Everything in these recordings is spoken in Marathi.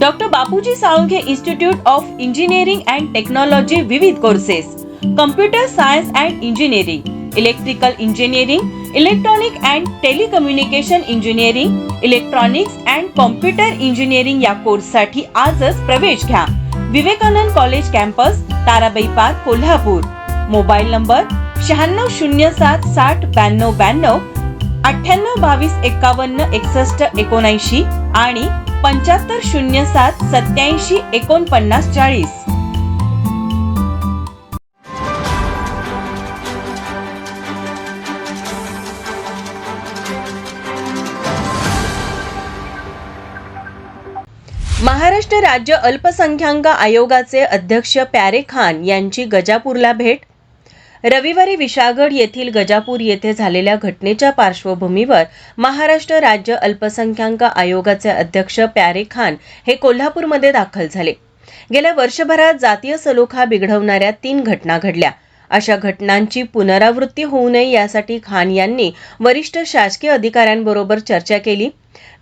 Doctor Bapuji Salunkhe institute of engineering and technology विविध courses computer science and engineering electrical engineering electronic and telecommunication engineering electronics and computer engineering या कोर्ससाठी आजच प्रवेश घ्या. Vivekanand college campus Tarabai park Kolhapur. Mobile number शहाण्णव शून्य सात साठ ब्याण्णव ब्याण्णव अठ्ठ्याण्णव बावीस एकावन्न एकसष्ट एकोणऐंशी आणि पंच्याहत्तर शून्य सात सत्याऐंशी एकोणपन्नास चाळीस. महाराष्ट्र राज्य अल्पसंख्याक आयोगाचे अध्यक्ष प्यारे खान यांची गजापूरला भेट रविवारी विशाळगड येथील गजापूर येथे झालेल्या घटनेच्या पार्श्वभूमीवर महाराष्ट्र राज्य अल्पसंख्याक आयोगाचे अध्यक्ष प्यारे खान हे कोल्हापूरमध्ये दाखल झाले. गेल्या वर्षभरात जातीय सलोखा बिघडवणाऱ्या तीन घटना घडल्या. अशा घटनांची पुनरावृत्ती होऊ नये यासाठी खान यांनी वरिष्ठ शासकीय अधिकाऱ्यांबरोबर चर्चा केली.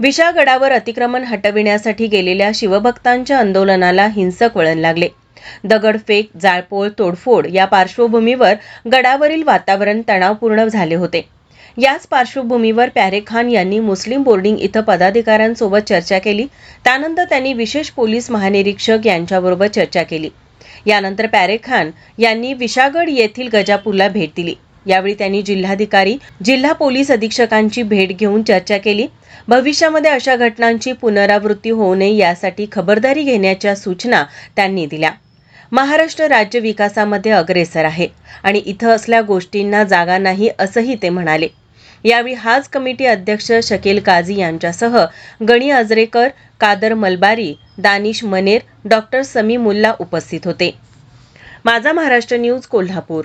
विशागडावर अतिक्रमण हटविण्यासाठी गेलेल्या शिवभक्तांच्या आंदोलनाला हिंसक वळण लागले. दगडफेक जाळपोळ तोडफोड या पार्श्वभूमीवर गडावरील वातावरण तणावपूर्ण झाले होते. याच पार्श्वभूमीवर प्यारे खान यांनी मुस्लिम बोर्डिंग इथं पदाधिकाऱ्यांसोबत चर्चा केली. त्यानंतर त्यांनी विशेष पोलीस महानिरीक्षक यांच्याबरोबर चर्चा केली. यानंतर प्यारे खान यांनी विशागड येथील गजापूरला भेट दिली. यावेळी त्यांनी जिल्हाधिकारी जिल्हा पोलीस अधीक्षकांची भेट घेऊन चर्चा केली. भविष्यामध्ये अशा घटनांची पुनरावृत्ती होऊ नये यासाठी खबरदारी घेण्याच्या सूचना त्यांनी दिल्या. महाराष्ट्र राज्य विकासामध्ये अग्रेसर आहे आणि इथं असल्या गोष्टींना जागा नाही असंही ते म्हणाले. यावेळी हाज कमिटी अध्यक्ष शकील काझी यांच्यासह गणी आजरेकर कादर मलबारी दानिश मनेर डॉक्टर समी मुल्ला उपस्थित होते. माझा महाराष्ट्र न्यूज कोल्हापूर.